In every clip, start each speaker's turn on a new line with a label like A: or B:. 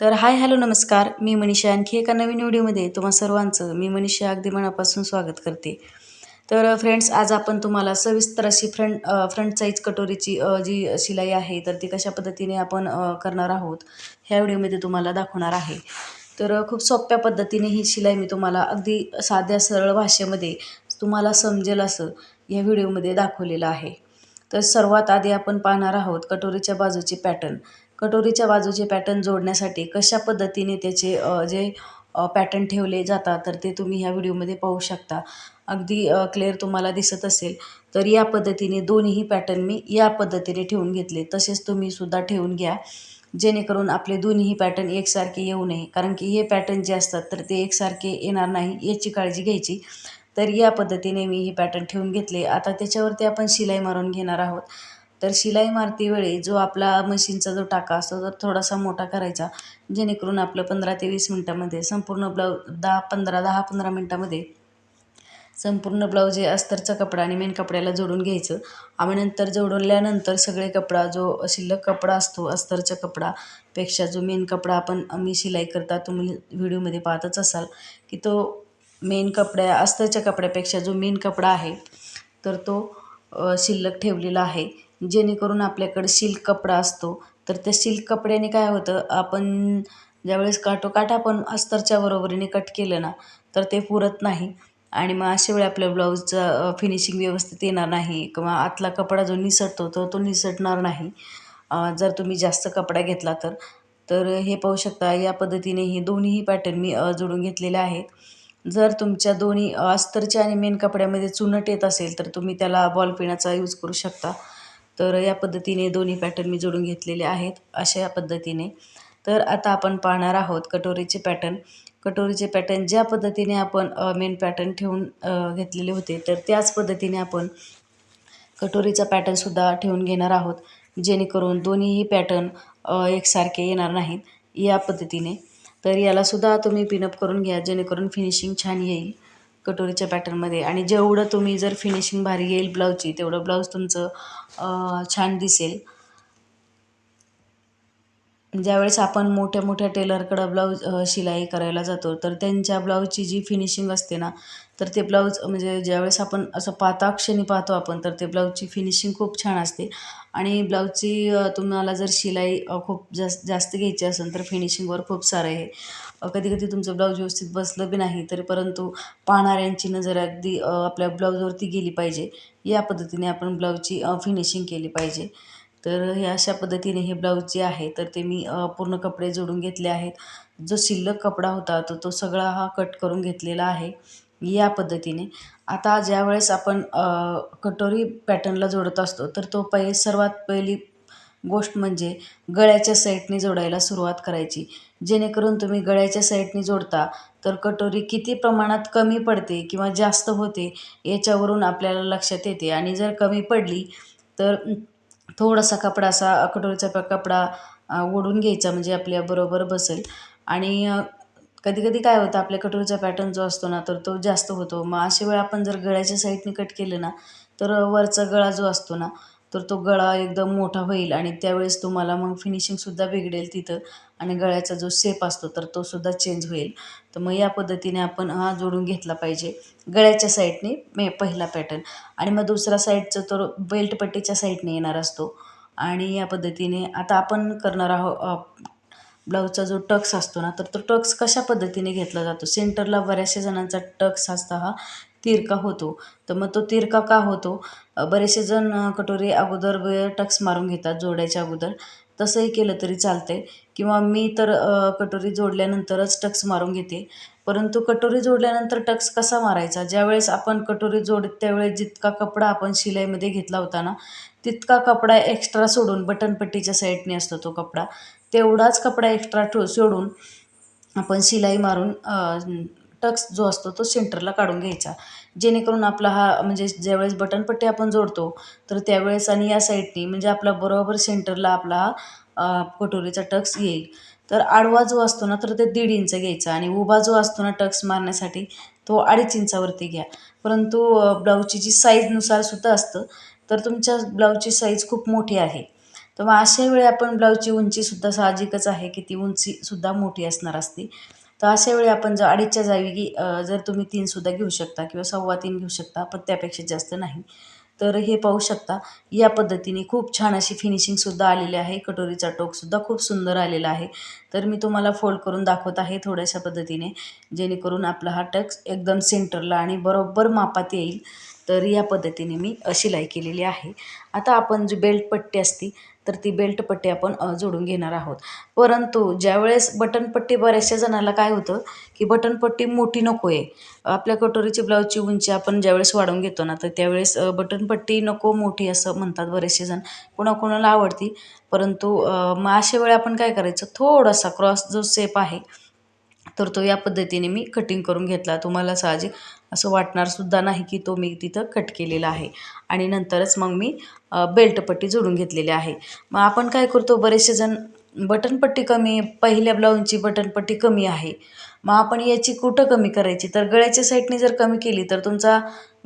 A: तर hi hello नमस्कार. मी मनीषा. आणखी एका नवीन व्हिडिओमध्ये तुम्हा सर्वांचं मी मनीषा अगदी मनापासून स्वागत करते. तर फ्रेंड्स आज आपण तुम्हाला सविस्तर अशी फ्रंट फ्रंट साईज कटोरीची जी शिलाई आहे तर ती कशा पद्धतीने आपण करणार आहोत ह्या व्हिडिओमध्ये तुम्हाला दाखवणार आहे. तर खूप सोप्या पद्धतीने ही शिलाई मी तुम्हाला अगदी साध्या सरळ भाषेमध्ये तुम्हाला समजेल असं या व्हिडिओमध्ये दाखवलेलं आहे. तर सर्वात आधी आपण पाहणार आहोत कटोरीच्या बाजूची पॅटर्न. कटोरीच्या बाजूचे पॅटर्न जोडण्यासाठी कशा पद्धतीने त्याचे जे पॅटर्न ठेवले जातात तर ते तुम्ही ह्या व्हिडिओमध्ये पाहू शकता. अगदी क्लिअर तुम्हाला दिसत असेल तर या पद्धतीने दोन्हीही पॅटर्न मी या पद्धतीने ठेवून घेतले. तसेच तुम्ही सुद्धा ठेवून घ्या जेणेकरून आपले दोन्ही पॅटर्न एकसारखे येऊ नये. कारण की हे पॅटर्न जे असतात तर ते एकसारखे येणार नाही याची काळजी घ्यायची. तर या पद्धतीने मी हे पॅटर्न ठेवून घेतले. आता त्याच्यावरती आपण शिलाई मारून घेणार आहोत. तर शिलाई मारती वेळी जो आपला मशीनचा जो टाका असतो तो थोडासा मोठा करायचा. जेणेकरून आपलं पंधरा ते वीस मिनटामध्ये संपूर्ण ब्लाऊज दहा पंधरा दहा पंधरा मिनटामध्ये संपूर्ण ब्लाऊज हे अस्तरचा कपडा आणि मेन कपड्याला जोडून घ्यायचं. आणि नंतर जोडल्यानंतर सगळे कपडा जो शिल्लक कपडा असतो अस्तरच्या कपडापेक्षा जो मेन कपडा आपण मी शिलाई करता तुम्ही व्हिडिओमध्ये पाहतच असाल की तो मेन कपड्या अस्तरच्या कपड्यापेक्षा जो मेन कपडा आहे तर तो शिल्लक ठेवलेला आहे. जेणेकरून आपल्याकडे सिल्क कपडा असतो. तर त्या सिल्क कपड्याने काय होतं आपण ज्यावेळेस काठोकाठ आपण अस्तरच्या बरोबरीने कट केलं ना तर ते पुरत नाही. आणि मग अशा वेळी आपल्या ब्लाऊजचं फिनिशिंग व्यवस्थित येणार नाही किंवा आतला कपडा जो निसटतो तो तो निसटणार नाही. जर तुम्ही जास्त कपडा घेतला तर तर हे पाहू शकता या पद्धतीने हे दोन्हीही पॅटर्न मी जोडून घेतलेले आहेत. जर तुमच्या दोन्ही अस्तरच्या आणि मेन कपड्यामध्ये चुनट येत असेल तर तुम्ही त्याला बॉल पिनाचा यूज करू शकता. तर या पद्धतीने दोन्ही पॅटर्न मी जोडून घेतलेले आहेत अशा पद्धतीने. तर आता आपण पाहणार आहोत कटोरीचे पॅटर्न कटोरीचे पॅटर्न ज्या पद्धतीने आपण मेन पॅटर्न ठेवून घेतलेले होते तर त्याच पद्धतीने आपण कटोरीचा पॅटर्नसुद्धा ठेवून घेणार आहोत जेणेकरून दोन्हीही पॅटर्न एकसारखे येणार नाहीत या पद्धतीने. तर यालासुद्धा तुम्ही पिनअप करून घ्या जेणेकरून फिनिशिंग छान येईल. कटोरीच्या पॅटर्नमध्ये आणि जेवढं तुम्ही जर फिनिशिंग भारी येईल ब्लाऊजची तेवढं ब्लाऊज तुमचं छान दिसेल. ज्यावेळेस आपण मोठ्या मोठ्या टेलरकडं ब्लाऊज शिलाई करायला जातो तर त्यांच्या ब्लाऊजची जी फिनिशिंग असते ना तर ते ब्लाऊज म्हणजे ज्यावेळेस आपण असं पाहताक्षणी पाहतो आपण तर ते ब्लाऊजची फिनिशिंग खूप छान असते. आणि ब्लाऊजची तुम्हाला जर शिलाई खूप जास्त जास्त घ्यायची असेल तर फिनिशिंगवर खूप सारं आहे. कधी कधी तुमचं ब्लाऊज व्यवस्थित बसलं बी नाही तरी परंतु पाहणाऱ्यांची नजर अगदी आपल्या ब्लाऊजवरती गेली पाहिजे. या पद्धतीने आपण ब्लाऊजची फिनिशिंग केली पाहिजे. तर हे अशा पद्धतीने हे ब्लाऊज जे आहे तर ते मी पूर्ण कपडे जोडून घेतले आहेत. जो शिल्लक कपडा होता तो तो सगळा हा कट करून घेतलेला आहे. या पद्धतीने. आता ज्यावेळेस आपण कटोरी पॅटर्नला जोडत असतो तर तो पहिले सर्वात पहिली गोष्ट म्हणजे गळ्याच्या साईडने जोडायला सुरुवात करायची. जेणेकरून तुम्ही गळ्याच्या साईडने जोडता तर कटोरी किती प्रमाणात कमी पडते किंवा जास्त होते याच्यावरून आपल्याला लक्षात येते. आणि जर कमी पडली तर थोडासा कपडा असा कटोरीचा कपडा ओढून घ्यायचा म्हणजे आपल्याबरोबर बसेल. आणि कधी कधी काय होतं आपल्या कटोरीचा पॅटर्न जो असतो ना तर तो जास्त होतो. मग अशा वेळा आपण जर गळ्याच्या साईडने कट केलं ना तर वरचा गळा जो असतो ना तर तो गळा एकदम मोठा होईल आणि त्यावेळेस तुम्हाला मग फिनिशिंगसुद्धा बिघडेल तिथं आणि गळ्याचा जो शेप असतो तर तोसुद्धा चेंज होईल. तर मग या पद्धतीने आपण हा जोडून घेतला पाहिजे. गळ्याच्या साईडने मे पहिला पॅटर्न आणि मग दुसरा साईडचं तो बेल्टपट्टीच्या साईडने येणार असतो. आणि या पद्धतीने आता आपण करणार आहोत ब्लाऊजचा जो टक्स असतो ना तर तो टक्स कशा पद्धतीने घेतला जातो? सेंटरला बऱ्याचशा जणांचा टक्स असता हा तिरका होतो. तर मग तो तिरका का होतो? बरेचसे जण कटोरी अगोदर टक्स मारून घेतात जोडायच्या अगोदर. तसंही केलं तरी चालते किंवा मी तर कटोरी जोडल्यानंतरच टक्स मारून घेते. परंतु कटोरी जोडल्यानंतर टक्स कसा मारायचा? ज्यावेळेस आपण कटोरी जोड त्यावेळेस जितका कपडा आपण शिलाईमध्ये घेतला होता ना तितका कपडा एक्स्ट्रा सोडून बटनपट्टीच्या साईडने असतो तो कपडा. तेवढाच कपडा एक्स्ट्रा ठो सोडून आपण शिलाई मारून टक्स जो असतो तो सेंटरला काढून घ्यायचा. जेणेकरून आपला हा म्हणजे ज्यावेळेस बटनपट्टी आपण जोडतो तर त्यावेळेस आणि या साईडनी म्हणजे आपला बरोबर सेंटरला आपला हा कटोरीचा टक्स येईल. तर आडवा जो असतो ना तर ते दीड इंच घ्यायचा आणि उभा जो असतो ना टक्स मारण्यासाठी तो अडीच इंचावरती घ्या. परंतु ब्लाऊजची जी साईजनुसार सुद्धा असतं तर तुमच्या ब्लाऊजची साईज खूप मोठी आहे. तर मग अशा वेळी आपण ब्लाऊजची उंचीसुद्धा साहजिकच आहे की ती उंचीसुद्धा मोठी असणार असते. तर अशा वेळी आपण जर अडीचच्या जागी जर तुम्ही तीनसुद्धा घेऊ शकता किंवा सव्वा तीन घेऊ शकता पण त्यापेक्षा जास्त नाही. तर हे पाहू शकता या पद्धतीने खूप छान अशी फिनिशिंगसुद्धा आलेली आहे. कटोरीचा टोकसुद्धा खूप सुंदर आलेला आहे. तर मी तुम्हाला फोल्ड करून दाखवत आहे थोड्याशा पद्धतीने जेणेकरून आपला हा टक्स एकदम सेंटरला आणि बरोबर मापात येईल. तर या पद्धतीने मी शिलाई केलेली आहे. आता आपण जी बेल्ट पट्टी असती तर ती बेल्टपट्टी आपण जोडून घेणार आहोत. परंतु ज्यावेळेस बटनपट्टी बऱ्याचशा जणाला काय होतं की बटनपट्टी मोठी नको आहे आपल्या कटोरीची ब्लाऊजची उंची आपण ज्यावेळेस वाढवून घेतो ना तर त्यावेळेस बटनपट्टी नको मोठी असं म्हणतात बरेचसे जण. कोणाकोणाला आवडती. परंतु मग अशा वेळी आपण काय करायचं थोडासा क्रॉस जो सेप आहे तर तो या पद्धतीने मी कटिंग करून घेतला. तुम्हाला साहजिक असं वाटणारसुद्धा नाही की तो मी तिथं कट केलेला आहे. आणि नंतरच मग मी बेल्टपट्टी जोडून घेतलेली आहे. मग आपण काय करतो बरेचसे जण बटनपट्टी कमी पहिल्या ब्लाऊजची बटनपट्टी कमी आहे. मग आपण याची कुठं कमी करायची? तर गळ्याच्या साईडने जर कमी केली तर तुमचा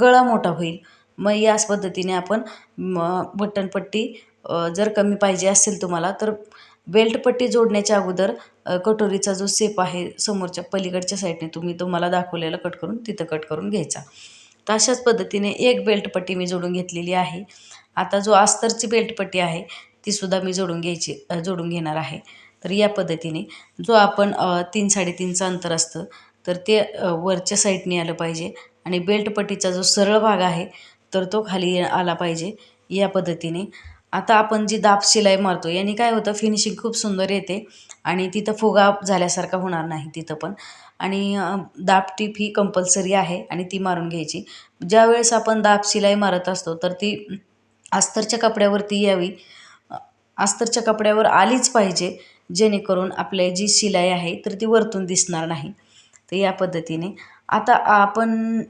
A: गळा मोठा होईल. मग याच पद्धतीने आपण म बटनपट्टी जर कमी पाहिजे असेल तुम्हाला तर बेल्टपट्टी जोडण्याच्या अगोदर कटोरीचा जो सेप आहे समोरच्या पलीकडच्या साईडने तुम्ही तुम्हाला दाखवलेला कट करून तिथं कट करून घ्यायचा. तर अशाच पद्धतीने एक बेल्टपट्टी मी जोडून घेतलेली आहे. आता जो अस्तरची बेल्टपट्टी आहे तीसुद्धा मी जोडून घ्यायची जोडून घेणार आहे. तर या पद्धतीने जो आपण तीन साडेतीनचं अंतर असतं तर ते वरच्या साईडने आलं पाहिजे आणि बेल्टपट्टीचा जो सरळ भाग आहे तर तो खाली आला पाहिजे. या पद्धतीने आता आपण जी दाब शिलाई मारतो याने काय होतं फिनिशिंग खूप सुंदर येते आणि तिथं फुगा झाल्यासारखा होणार नाही तिथं पण. आणि दाब टीप ही कंपल्सरी आहे आणि ती मारून घ्यायची. ज्यावेळेस आपण दाब शिलाई मारत असतो तर ती अस्तरच्या कपड्यावरती यावी. अस्तरच्या कपड्यावर आलीच पाहिजे जेणेकरून आपले जी शिलाई आहे तर ती वरतून दिसणार नाही. तर या पद्धतीने. आता आपण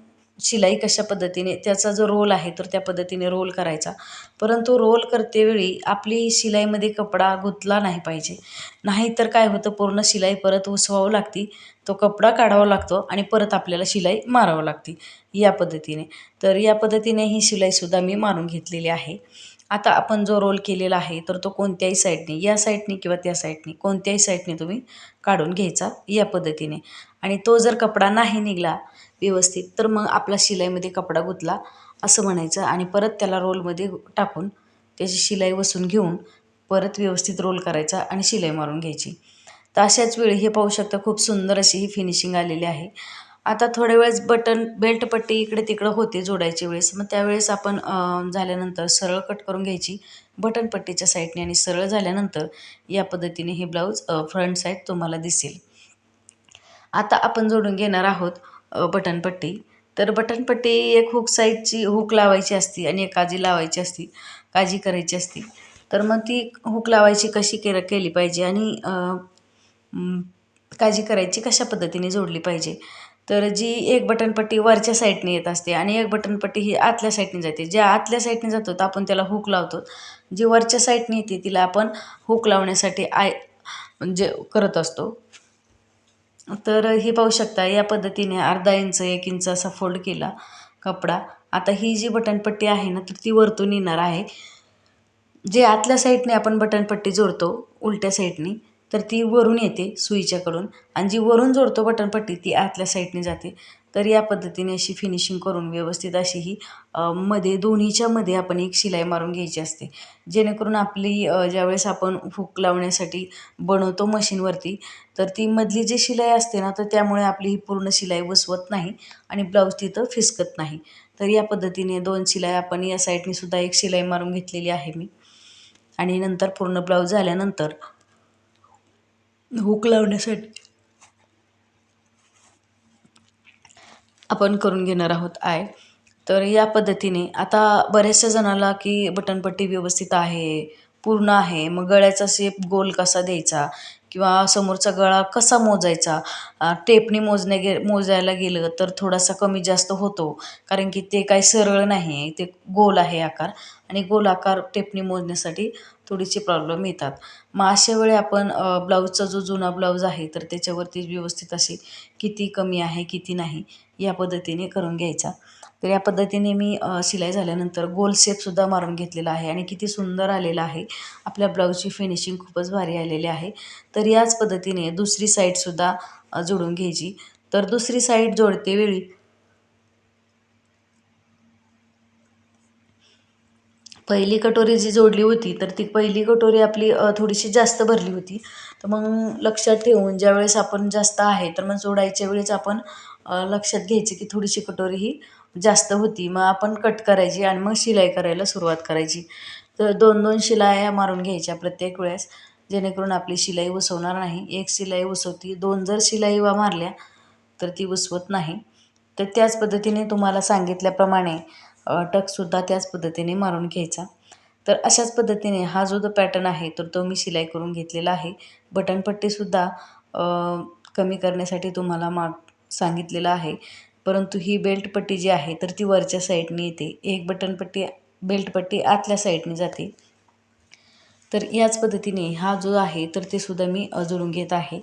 A: शिलाई कशा पद्धतीने त्याचा जो रोल आहे तर त्या पद्धतीने रोल करायचा. परंतु रोल करतेवेळी आपली शिलाईमध्ये कपडा गुंतला नाही पाहिजे. नाहीतर काय होतं पूर्ण शिलाई परत उसवावं लागती. तो कपडा काढावा लागतो आणि परत आपल्याला शिलाई मारावं लागते. या पद्धतीने. तर या पद्धतीने ही शिलाईसुद्धा मी मारून घेतलेली आहे. आता आपण जो रोल केलेला आहे तर तो कोणत्याही साईडने या साईडने किंवा त्या साईडने कोणत्याही साईडने तुम्ही काढून घ्यायचा या पद्धतीने. आणि तो जर कपडा नाही निघाला व्यवस्थित. तर मग आपला शिलाईमध्ये कपडा गुंतला असं म्हणायचं. आणि परत त्याला रोलमध्ये टाकून त्याची शिलाई वसून घेऊन परत व्यवस्थित रोल करायचा आणि शिलाई मारून घ्यायची. तर अशाच वेळी हे पाहू शकता खूप सुंदर अशी ही फिनिशिंग आलेली आहे. आता थोड्या वेळेस बटन बेल्टपट्टी इकडे तिकडं होते जोडायच्या वेळेस. मग त्यावेळेस आपण झाल्यानंतर सरळ कट करून घ्यायची. बटन पट्टीच्या साईडने आणि सरळ झाल्यानंतर या पद्धतीने हे ब्लाऊज फ्रंट साईड तुम्हाला दिसेल. आता आपण जोडून घेणार आहोत बटनपट्टी. तर बटनपट्टी एक हुक साईडची हुक लावायची असती आणि एक काजी लावायची असती काजी करायची असती. तर मग ती हुक लावायची कशी के केली पाहिजे आणि काजी काळजी करायची कशा पद्धतीने जोडली पाहिजे. तर जी एक बटनपट्टी वरच्या साईडने येत असते आणि एक बटनपट्टी ही आतल्या साईडने जाते. ज्या आतल्या साईडने जातो तर आपण त्याला हुक लावतो. जी वरच्या साईडने येते तिला आपण हुक लावण्यासाठी आय म्हणजे करत असतो. तर हे पाहू शकता या पद्धतीने अर्धा इंच एक इंच असा फोल्ड केला कपडा. आता ही जी बटनपट्टी आहे ना तर ती वरतून येणार आहे. जे आतल्या साईडने आपण बटनपट्टी जोडतो उलट्या साईडने तर ती वरून येते सुईच्याकडून. आणि जी वरून जोडतो बटनपट्टी ती आतल्या साईडने जाते. तर या पद्धतीने अशी फिनिशिंग करून व्यवस्थित अशी ही मध्ये दोन्हीच्या मध्ये आपण एक शिलाई मारून घ्यायची असते. जेणेकरून आपली ज्यावेळेस आपण हुक लावण्यासाठी बनवतो मशीनवरती तर ती मधली जी शिलाई असते ना तर त्यामुळे आपली ही पूर्ण शिलाई वसवत नाही आणि ब्लाऊज तिथं फिसकत नाही. तर या पद्धतीने दोन शिलाई आपण या साईडने सुद्धा एक शिलाई मारून घेतलेली आहे मी. आणि नंतर पूर्ण ब्लाऊज झाल्यानंतर हुक लावण्यासाठी आपण करून घेणार आहोत आय. तर या पद्धतीने आता बऱ्याचशा जणाला की बटनपट्टी व्यवस्थित आहे पूर्ण आहे मग गळ्याचा शेप गोल कसा द्यायचा किंवा समोरचा गळा कसा मोजायचा? अ, टेपने मोजण्या गे मोजायला गेलं तर थोडासा कमी जास्त होतो कारण की ते काही सरळ नाही आहे ते गोल आहे आकार आणि गोल आकार टेपने मोजण्यासाठी थोडीशी प्रॉब्लेम येतात. मग अशा वेळी आपण ब्लाऊजचा जो जुना ब्लाऊज आहे तर त्याच्यावरती व्यवस्थित असे किती कमी आहे किती नाही या पद्धतीने करून घ्यायचा. तर या पद्धतीने मी शिलाई झाल्यानंतर गोल शेपसुद्धा मारून घेतलेला आहे आणि किती सुंदर आलेला आहे. आपल्या ब्लाऊजची फिनिशिंग खूपच भारी आलेली आहे. तर याच पद्धतीने दुसरी साईडसुद्धा जोडून घ्यायची. तर दुसरी साईड जोडतेवेळी पहिली कटोरी जी जोडली होती तर ती पहिली कटोरी आपली थोडीशी जास्त भरली होती. तर मग लक्षात ठेवून ज्यावेळेस आपण जास्त आहे तर मग जोडायच्या वेळेस आपण लक्षात घ्यायची की थोडीशी कटोरी ही जास्त होती. मग आपण कट करायची आणि मग शिलाई करायला सुरुवात करायची. तर दोन दोन शिलाया मारून घ्यायच्या प्रत्येक वेळेस जेणेकरून आपली शिलाई उसवणार नाही. एक शिलाई उसवती दोन जर शिलाई वा मारल्या तर ती उसवत नाही. तर त्याच पद्धतीने तुम्हाला सांगितल्याप्रमाणे टकसुद्धा त्याच पद्धतीने मारून घ्यायचा. तर अशाच पद्धतीने हा जो पॅटर्न आहे तर तो मी शिलाई करून घेतलेला आहे. बटनपट्टीसुद्धा कमी करण्यासाठी तुम्हाला माग सांगितलेलं आहे. परंतु ही बेल्टपट्टी जी आहे तर ती वरच्या साईडने येते. एक बटनपट्टी बेल्टपट्टी आतल्या साईडने जाते. तर याच पद्धतीने हा जो आहे तर ते सुद्धा मी जोडून घेत आहे.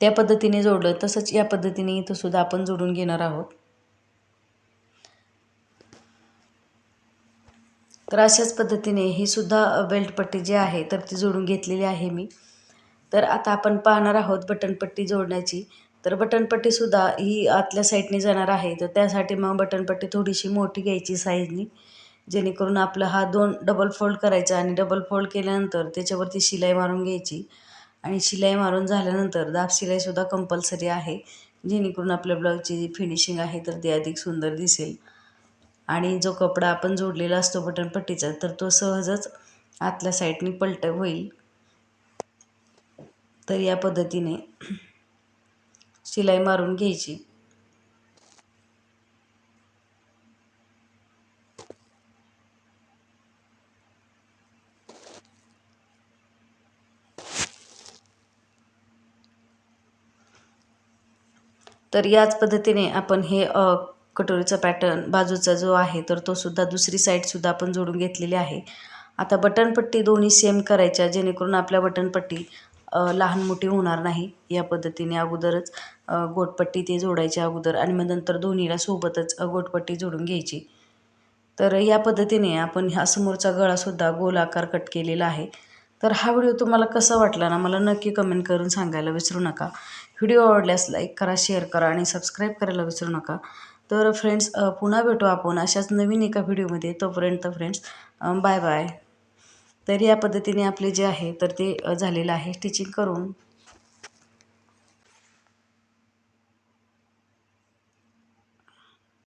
A: त्या पद्धतीने जोडलं तसंच या पद्धतीने इथं सुद्धा आपण जोडून घेणार आहोत. तर अशाच पद्धतीने ही सुद्धा बेल्टपट्टी जी आहे तर ती जोडून घेतलेली आहे मी. तर आता आपण पाहणार आहोत बटनपट्टी जोडण्याची. तर बटनपट्टीसुद्धा ही आतल्या साईडने जाणार आहे तर त्यासाठी मग बटनपट्टी थोडीशी मोठी घ्यायची साईजनी जेणेकरून आपला हा दोन डबल फोल्ड करायचा आणि डबल फोल्ड केल्यानंतर त्याच्यावरती शिलाई मारून घ्यायची. आणि शिलाई मारून झाल्यानंतर दाब शिलाईसुद्धा कंपल्सरी आहे. जेणेकरून आपल्या ब्लाऊजची जी फिनिशिंग आहे तर ती अधिक सुंदर दिसेल. आणि जो कपडा आपण जोडलेला असतो बटनपट्टीचा तर तो सहजच आतल्या साईडने पलट होईल. तर या पद्धतीने शिलाई मारून घ्यायची. तर याच पद्धतीने आपण हे कटोरीचा पॅटर्न बाजूचा जो आहे तर तो सुद्धा दुसरी साईडसुद्धा आपण जोडून घेतलेली आहे. आता बटनपट्टी दोन्ही सेम करायच्या जेणेकरून आपल्या बटनपट्टी लहान मोठी होणार नाही या पद्धतीने अगोदरच गोटपट्टी ते जोडायच्या अगोदर आणि मग नंतर दोन्हीला सोबतच गोटपट्टी जोडून घ्यायची. तर या पद्धतीने आपण ह्या समोरचा गळासुद्धा गोलाकार कट केलेला आहे. तर हा व्हिडिओ तुम्हाला कसा वाटला ना मला नक्की कमेंट करून सांगायला विसरू नका. व्हिडिओ आवडल्यास लाईक करा शेअर करा आणि सबस्क्राईब करायला विसरू नका. तर फ्रेंड्स पुन्हा भेटू आपण अशाच नवीन एका व्हिडिओमध्ये तोपर्यंत फ्रेंड्स बाय बाय तर या पद्धतीने आपले जे आहे तर ते झालेलं आहे. स्टिचिंग करून